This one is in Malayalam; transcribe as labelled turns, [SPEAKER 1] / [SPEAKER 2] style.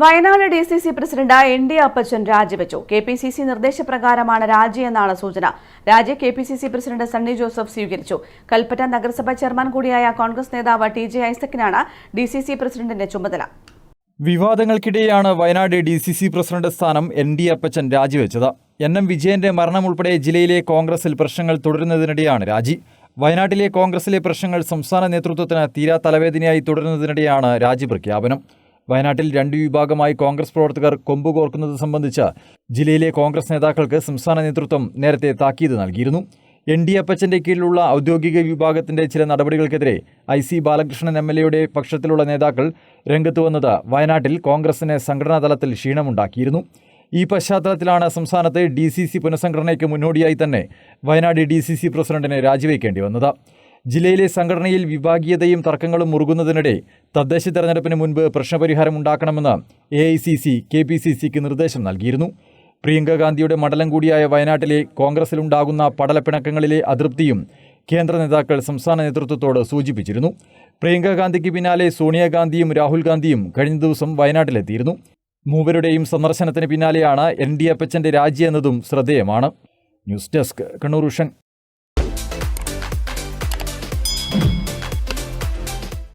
[SPEAKER 1] Wayanad D C C president N D Appachan രാജിവെച്ചു. കെ പി സി സി നിർദ്ദേശപ്രകാരമാണ് രാജി എന്നാണ് സൂചന. രാജി K P C C president Sunny Joseph സ്വീകരിച്ചു. കൽപ്പറ്റ നഗരസഭാ ചെയർമാൻ കൂടിയായ കോൺഗ്രസ് നേതാവ് ടി ജെ ഐസക്കിനാണ് ഡി സി സി പ്രസിഡന്റിന്റെ ചുമതല.
[SPEAKER 2] വിവാദങ്ങൾക്കിടെയാണ് Wayanad D C C president സ്ഥാനം എൻ ഡി അപ്പച്ചൻ രാജിവെച്ചത്. എൻ എം വിജയന്റെ മരണം ഉൾപ്പെടെ ജില്ലയിലെ കോൺഗ്രസിൽ പ്രശ്നങ്ങൾ തുടരുന്നതിനിടെയാണ് രാജി. വയനാട്ടിലെ കോൺഗ്രസിലെ പ്രശ്നങ്ങൾ സംസ്ഥാന നേതൃത്വത്തിന് തീരാ തലവേദനയായി തുടരുന്നതിനിടെയാണ് രാജി പ്രഖ്യാപനം. വയനാട്ടിൽ രണ്ട് വിഭാഗമായി കോൺഗ്രസ് പ്രവർത്തകർ കൊമ്പുകോർക്കുന്നത് സംബന്ധിച്ച് ജില്ലയിലെ കോൺഗ്രസ് നേതാക്കൾക്ക് സംസ്ഥാന നേതൃത്വം നേരത്തെ താക്കീത് നൽകിയിരുന്നു. എൻ ഡി അപ്പച്ചന്റെ കീഴിലുള്ള ഔദ്യോഗിക വിഭാഗത്തിന്റെ ചില നടപടികൾക്കെതിരെ I C Balakrishnan M L എയുടെ പക്ഷത്തിലുള്ള നേതാക്കൾ രംഗത്ത് വന്നത് വയനാട്ടിൽ കോൺഗ്രസിന് സംഘടനാ തലത്തിൽ ക്ഷീണമുണ്ടാക്കിയിരുന്നു. ഈ പശ്ചാത്തലത്തിലാണ് സംസ്ഥാനത്ത് ഡി സി സി പുനഃസംഘടനയ്ക്ക് മുന്നോടിയായി തന്നെ വയനാട് ഡി സി സി പ്രസിഡന്റിനെ രാജിവെക്കേണ്ടി വന്നത്. ജില്ലയിലെ സംഘടനയിൽ വിഭാഗീയതയും തർക്കങ്ങളും മുറുകുന്നതിനിടെ തദ്ദേശ തെരഞ്ഞെടുപ്പിന് മുൻപ് പ്രശ്നപരിഹാരം ഉണ്ടാക്കണമെന്ന് A I C C K P C സിക്ക് നിർദ്ദേശം നൽകിയിരുന്നു. പ്രിയങ്ക ഗാന്ധിയുടെ മണ്ഡലം കൂടിയായ വയനാട്ടിലെ കോൺഗ്രസിലുണ്ടാകുന്ന പടലപ്പിണക്കങ്ങളിലെ അതൃപ്തിയും കേന്ദ്ര നേതാക്കൾ സംസ്ഥാന നേതൃത്വത്തോട് സൂചിപ്പിച്ചിരുന്നു. പ്രിയങ്ക ഗാന്ധിക്ക് പിന്നാലെ സോണിയാഗാന്ധിയും രാഹുൽ ഗാന്ധിയും കഴിഞ്ഞ ദിവസം വയനാട്ടിലെത്തിയിരുന്നു. മൂവരുടെയും സന്ദർശനത്തിന് പിന്നാലെയാണ് എൻ ഡി അപ്പച്ചന്റെ രാജി എന്നതും ശ്രദ്ധേയമാണ്. News desk Kannur ഉഷൻ.